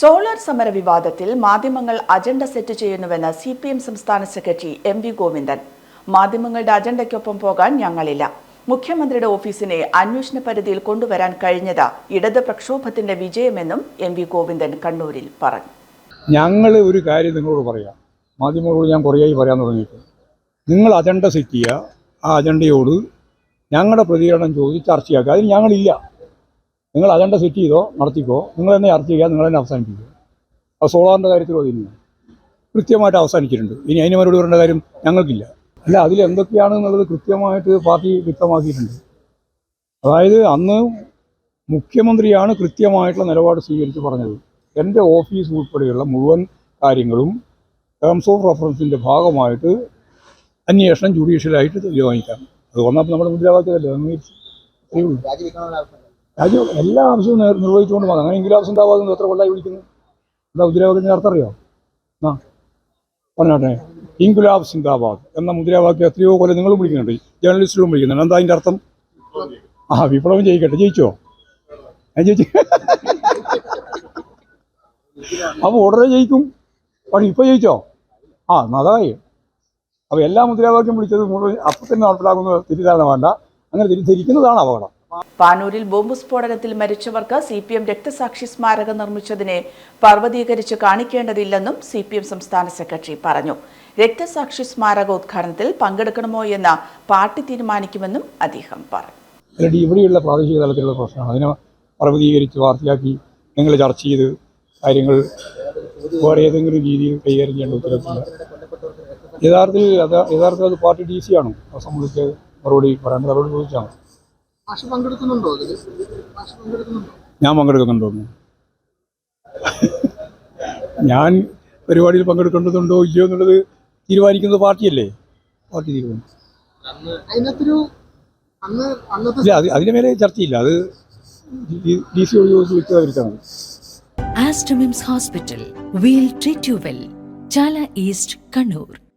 Solar സമര വിവാദത്തിൽ മാധ്യമങ്ങൾ അജണ്ട സെറ്റ് ചെയ്യുന്നുവെന്ന് സി പി എം സംസ്ഥാന സെക്രട്ടറി എം വി ഗോവിന്ദൻ. മാധ്യമങ്ങളുടെ അജണ്ടയ്ക്കൊപ്പം പോകാൻ ഞങ്ങളില്ല. മുഖ്യമന്ത്രിയുടെ ഓഫീസിനെ അന്വേഷണ പരിധിയിൽ കൊണ്ടുവരാൻ കഴിഞ്ഞത് ഇടത് പ്രക്ഷോഭത്തിന്റെ വിജയമെന്നും എം വി ഗോവിന്ദൻ കണ്ണൂരിൽ പറഞ്ഞു. ഞങ്ങൾ ഒരു കാര്യം നിങ്ങളോട് പറയാം. മാധ്യമങ്ങളോട് ഞാൻ കുറേയായി പറയാൻ തുടങ്ങിയിട്ട് നിങ്ങൾ അജണ്ട സെറ്റ് ചെയ്യുക. ആ അജണ്ടയോട് ഞങ്ങളുടെ പ്രതികരണം ചോദിച്ച് ചർച്ചയാക്കുക. അതിന് ഞങ്ങളില്ല. നിങ്ങൾ അജണ്ട സെറ്റ് ചെയ്തോ നടത്തിക്കോ നിങ്ങൾ തന്നെ ചർച്ച ചെയ്യുക നിങ്ങൾ തന്നെ അവസാനിപ്പിക്കുക. അത് സോളാറിന്റെ കാര്യത്തിലും അതിന് കൃത്യമായിട്ട് അവസാനിച്ചിട്ടുണ്ട്. ഇനി അതിന് മറുപടി പറയേണ്ട കാര്യം ഞങ്ങൾക്കില്ല. അല്ല അതിൽ എന്തൊക്കെയാണ് എന്നുള്ളത് കൃത്യമായിട്ട് പാർട്ടി വ്യക്തമാക്കിയിട്ടുണ്ട്. അതായത് അന്ന് മുഖ്യമന്ത്രിയാണ് കൃത്യമായിട്ടുള്ള നിലപാട് സ്വീകരിച്ച് പറഞ്ഞത്. എന്റെ ഓഫീസ് ഉൾപ്പെടെയുള്ള മുഴുവൻ കാര്യങ്ങളും ടേംസ് ഓഫ് റെഫറൻസിന്റെ ഭാഗമായിട്ട് അന്വേഷണം ജുഡീഷ്യലായിട്ട് തീരുമാനിക്കാം. അത് വന്നപ്പോൾ നമ്മുടെ മുദ്രാവാക്യമല്ലേ അംഗീകരിച്ചു. രാജ്യം എല്ലാ ആവശ്യവും നിർ- നിർവഹിച്ചുകൊണ്ട് പോകുന്നത് അങ്ങനെ ഇംഗ്ലാസ് ഉണ്ടാവാതെ എത്ര കൊള്ളായി വിളിക്കുന്നു? എന്താ മുദ്രാവാക്യത്തിന് അർത്ഥം അറിയോ? ആ. പറഞ്ഞോട്ടെ ഇൻകുലാബ് സിന്ദാബാദ് എന്ന മുദ്രാവാക്യം എത്രയോ കൊല്ലം നിങ്ങളും വിളിക്കുന്നുണ്ട്. ജേർണലിസ്റ്റുകളും വിളിക്കുന്നുണ്ട്. എന്താ അതിന്റെ അർത്ഥം? ആ വിപ്ലവം ജയിക്കട്ടെ. ജയിച്ചോ? ഞാൻ ജയിച്ചു. അപ്പോൾ ഉടനെ ജയിക്കും. പക്ഷെ ഇപ്പോൾ ജയിച്ചോ? ആ നന്നായി അപ്പോൾ എല്ലാ മുദ്രാവാക്യം വിളിച്ചത് മുഴുവൻ അപ്പം തന്നെ നടപ്പിലാക്കുന്ന തിരിധാരണ വേണ്ട. അങ്ങനെ തിരിച്ചിരിക്കുന്നതാണ് അപകടം. പാനൂരിൽ ബോംബ് സ്ഫോടനത്തിൽ മരിച്ചവർക്ക് സി പി എം രക്തസാക്ഷി സ്മാരകം നിർമ്മിച്ചതിനെ പർവതീകരിച്ച് കാണിക്കേണ്ടതില്ലെന്നും സി പി എം സംസ്ഥാന സെക്രട്ടറി പറഞ്ഞു. രക്തസാക്ഷി സ്മാരക ഉദ്ഘാടനത്തിൽ പങ്കെടുക്കണമോ എന്ന പാർട്ടി തീരുമാനിക്കുമെന്നും അദ്ദേഹം പറഞ്ഞു. ഇവിടെയുള്ള പ്രാദേശിക തലത്തിലുള്ള പ്രശ്നമാണ്. അതിനെ പർവതീകരിച്ച് വാർത്തയാക്കി നിങ്ങൾ ചർച്ച ചെയ്ത് കാര്യങ്ങൾ വേറെ ഏതെങ്കിലും രീതിയിൽ കൈകാര്യം ചെയ്യേണ്ട ഉത്തരവില്ല യഥാർത്ഥത്തിൽ യഥാർത്ഥം യഥാർത്ഥത്തിൽ അത് പാർട്ടി ഡി സി ആണോ? സംബന്ധിച്ച് മറുപടി പറയേണ്ടത് അവരോട് ചോദിച്ചാണ്. മാഷ് പങ്കെടുക്കുന്നുണ്ടോ അതിൽ മാഷ് പങ്കെടുക്കുന്നുണ്ടോ ഞാൻ പങ്കെടുക്കുന്നുണ്ടോന്ന് ഞാൻ പരിപാടിയിൽ പങ്കെടുക്കേണ്ടതുണ്ടോ ഇല്ലയോ എന്നുള്ളത് തീരുമാനിക്കുന്നത് പാർട്ടിയല്ലേ പാർട്ടി തീരുമാനിച്ചു അതിനകത്തൊരു അന്ന് അന്നത്തെ ഇല്ല അത് അതിന് മേലെ ചർച്ചയില്ല അത് ഡി സി ചോദിച്ച് വ്യക്തമായിരിക്കണം hospital Hospital. We'll treat you well. Chala east Kannur.